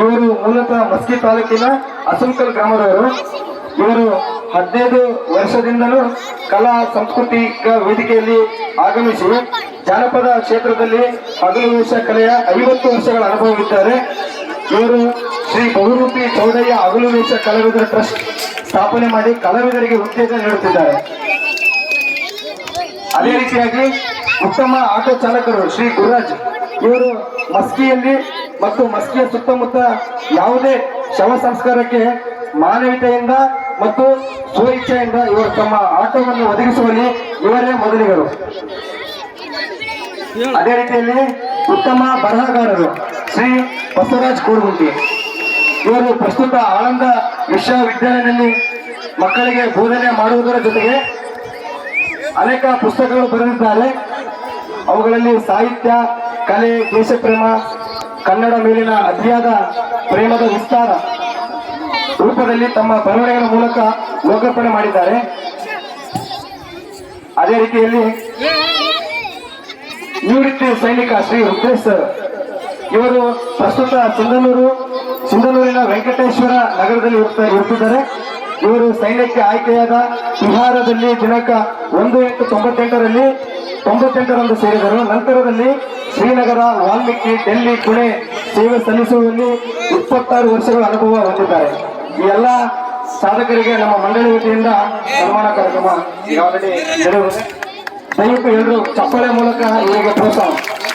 ಇವರು ಮೂಲತಃ ಮಸ್ಕಿ ತಾಲೂಕಿನ ಅಸಂಕಲ್ ಗ್ರಾಮದವರು. ಇವರು ಹದಿನೈದು ವರ್ಷದಿಂದಲೂ ಕಲಾ ಸಾಂಸ್ಕೃತಿಕ ವೇದಿಕೆಯಲ್ಲಿ ಆಗಮಿಸಿ ಜಾನಪದ ಕ್ಷೇತ್ರದಲ್ಲಿ ಹಗಲು ವರ್ಷ ಕಲೆಯ ಐವತ್ತು ವರ್ಷಗಳ ಅನುಭವವಿದ್ದಾರೆ ಇವರು ಶ್ರೀ ಬಹುರೂಪಿ ಚೌಡಯ್ಯ ಹಗಲು ವೇಷ ಕಲಾವಿದರ ಟ್ರಸ್ಟ್ ಸ್ಥಾಪನೆ ಮಾಡಿ ಕಲಾವಿದರಿಗೆ ಉತ್ತೇಜನ ನೀಡುತ್ತಿದ್ದಾರೆ. ಅದೇ ರೀತಿಯಾಗಿ ಉತ್ತಮ ಆಟೋ ಚಾಲಕರು ಶ್ರೀ ಗುರುರಾಜ್ ಇವರು ಮಸ್ಕಿಯಲ್ಲಿ ಮತ್ತು ಮಸ್ಕಿಯ ಸುತ್ತಮುತ್ತ ಯಾವುದೇ ಶವ ಸಂಸ್ಕಾರಕ್ಕೆ ಮಾನವೀಯತೆಯಿಂದ ಮತ್ತು ಸ್ವಇಚ್ಛೆಯಿಂದ ಇವರು ತಮ್ಮ ಆಟವನ್ನು ಒದಗಿಸುವಲ್ಲಿ ಇವರೇ ಮೊದಲಿಗರು. ಅದೇ ರೀತಿಯಲ್ಲಿ ಉತ್ತಮ ಬರಹಗಾರರು ಶ್ರೀ ಬಸವರಾಜ್ ಕೋರ್ಗುಂಟಿ ಇವರು ಪ್ರಸ್ತುತ ಆಳಂದ ವಿಶ್ವವಿದ್ಯಾಲಯದಲ್ಲಿ ಮಕ್ಕಳಿಗೆ ಬೋಧನೆ ಮಾಡುವುದರ ಜೊತೆಗೆ ಅನೇಕ ಪುಸ್ತಕಗಳು ಬರೆದಿದ್ದಾರೆ. ಅವುಗಳಲ್ಲಿ ಸಾಹಿತ್ಯ, ಕಲೆ, ದೇಶಪ್ರೇಮ ಕನ್ನಡ ಮೇಲಿನ ಅತಿಯಾದ ಪ್ರೇಮದ ವಿಸ್ತಾರ ರೂಪದಲ್ಲಿ ತಮ್ಮ ಬರವಣಿಗೆಗಳ ಮೂಲಕ ಲೋಕಾರ್ಪಣೆ ಮಾಡಿದ್ದಾರೆ. ಅದೇ ರೀತಿಯಲ್ಲಿ ನಿವೃತ್ತಿ ಸೈನಿಕ ಶ್ರೀ ರುದ್ರೇಶ್ ಸರ್, ಇವರು ಪ್ರಸ್ತುತ ಸಿಂಧನೂರು, ಸಿಂಧನೂರಿನ ವೆಂಕಟೇಶ್ವರ ನಗರದಲ್ಲಿ ಇರುತ್ತಿದ್ದಾರೆ ಇವರು ಸೈನ್ಯಕ್ಕೆ ಆಯ್ಕೆಯಾದ ಬಿಹಾರದಲ್ಲಿ ದಿನಾಂಕ ಒಂದು ಎಂಟು ತೊಂಬತ್ತೆಂಟರಲ್ಲಿ ತೊಂಬತ್ತೆಂಟರಂದು ಸೇರಿದರು. ನಂತರದಲ್ಲಿ ಶ್ರೀನಗರ, ವಾಲ್ಮೀಕಿ, ಡೆಲ್ಲಿ, ಪುಣೆ ಸೇವೆ ಸಲ್ಲಿಸುವಲ್ಲಿ ಇಪ್ಪತ್ತಾರು ವರ್ಷಗಳ ಅನುಭವ ಹೊಂದಿದ್ದಾರೆ. ಈ ಎಲ್ಲ ಸಾಧಕರಿಗೆ ನಮ್ಮ ಮಂಡಳಿ ವತಿಯಿಂದ ಸನ್ಮಾನ ಕಾರ್ಯಕ್ರಮ ಈಗಾಗಲೇ ನಡೆಯುತ್ತದೆ ದಯವಿಟ್ಟು ಎಲ್ಲರೂ ಚಪ್ಪಳೆ ಮೂಲಕ ಇವರಿಗೆ ಪ್ರೋತ್ಸಾಹ.